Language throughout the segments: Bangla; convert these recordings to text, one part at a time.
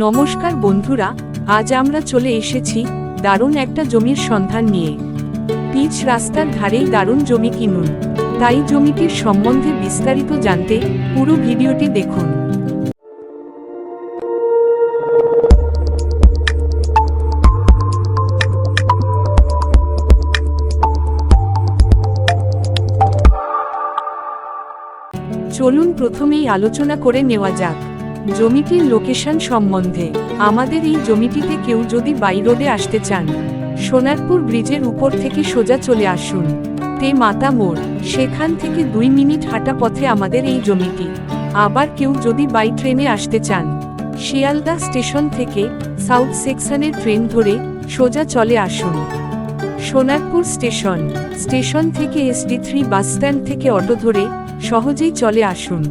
নমস্কার বন্ধুরা, আজ আমরা চলে এসেছি দারুণ একটা জমির সন্ধান নিয়ে। পিচ রাস্তার ধারেই দারুণ জমি কিনুন। তাই জমিটির সম্বন্ধে বিস্তারিত জানতে পুরো ভিডিওটি দেখুন। চলুন প্রথমেই আলোচনা করে নেওয়া যাক। জমিটির লোকেশন সম্বন্ধে। আমাদের এই জমিটিতে কেউ যদি বাই রোডে আসতে চান, সোনারপুর ব্রিজের উপর থেকে সোজা চলে আসুন। তে মাতা মোড়, সেখান থেকে দুই মিনিট হাঁটা পথে আমাদের এই জমিটি। আবার কেউ যদি বাই ট্রেনে আসতে চান, শিয়ালদা স্টেশন থেকে সাউথ সেকশনের ট্রেন ধরে সোজা চলে আসুন। সোনারপুর স্টেশন স্টেশন থেকে এসডি থ্রি বাস স্ট্যান্ড থেকে অটো ধরে সহজেই চলে আসুন।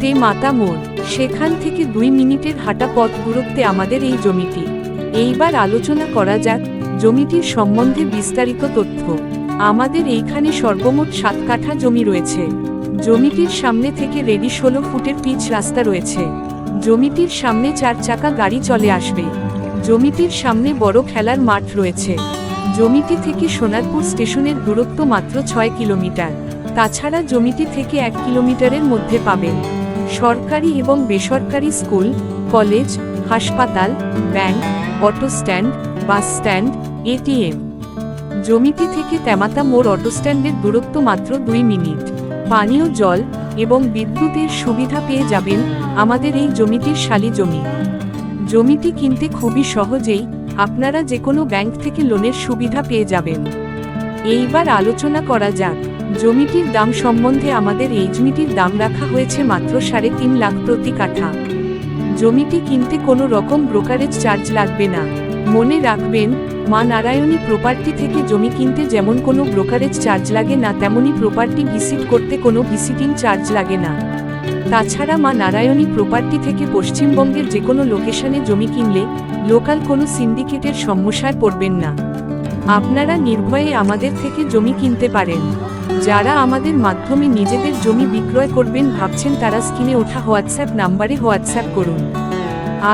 তে মাতা মোড় সেখান থেকে দুই মিনিটের হাঁটা পথ দূরত্বে আমাদের এই জমিটি। এইবার আলোচনা করা যাক জমিটির সম্বন্ধে বিস্তারিত তথ্য। আমাদের এইখানে সর্বমোট সাত কাঠা জমি রয়েছে। জমিটির সামনে থেকে রেডি ষোলো ফুটের পিচ রাস্তা রয়েছে। জমিটির সামনে চার চাকা গাড়ি চলে আসবে। জমিটির সামনে বড় খেলার মাঠ রয়েছে। জমিটি থেকে সোনারপুর স্টেশনের দূরত্ব মাত্র ছয় কিলোমিটার। তাছাড়া জমিটি থেকে এক কিলোমিটারের মধ্যে পাবেন। সরকারি এবং বেসরকারি স্কুল, কলেজ, হাসপাতাল, bank, auto stand, bus stand, ATM. জমিটি থেকে তেমাতা মোড় অটো স্ট্যান্ডের দূরত্ব মাত্র দুই মিনিট। পানীয় জল এবং বিদ্যুতের সুবিধা পেয়ে যাবেন আমাদের এই জমিটির শালি জমি। জমিটি কিনতে খুবই সহজেই আপনারা যে কোনো ব্যাংক থেকে লোনের সুবিধা পেয়ে যাবেন। এইবার আলোচনা করা যাক। জমিটির দাম সম্বন্ধে আমাদের এই জমিটির দাম রাখা হয়েছে মাত্র সাড়ে তিন লাখ প্রতি কাঠা। জমিটি কিনতে কোনো রকম ব্রোকারেজ চার্জ লাগবে না। মনে রাখবেন, মা নারায়ণী প্রপার্টি থেকে জমি কিনতে যেমন কোনো ব্রোকারেজ চার্জ লাগে না, তেমনি প্রপার্টি ভিজিট করতে কোনো ভিসিটিং চার্জ লাগে না। তাছাড়া মা নারায়ণী প্রপার্টি থেকে পশ্চিমবঙ্গের যে কোনো লোকেশনে জমি কিনলে লোকাল কোনো সিন্ডিকেটের সমস্যায় পড়বেন না। আপনারা নির্ভয়ে আমাদের থেকে জমি কিনতে পারেন। যারা আমাদের মাধ্যমে নিজেদের জমি বিক্রয় করবেন ভাবছেন তারা স্ক্রিনে ওঠা হোয়াটসঅ্যাপ নাম্বারে হোয়াটসঅ্যাপ করুন।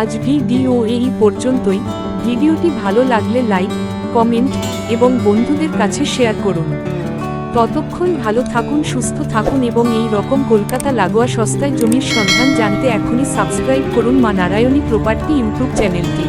আজ ভিডিও এই পর্যন্তই। ভিডিওটি ভালো লাগলে লাইক, কমেন্ট এবং বন্ধুদের কাছে শেয়ার করুন। ততক্ষণ ভালো থাকুন, সুস্থ থাকুন এবং এই রকম কলকাতা লাগোয়া সস্তায় জমির সন্ধান জানতে এখনই সাবস্ক্রাইব করুন মা নারায়ণী প্রপার্টি ইউটিউব চ্যানেলটি।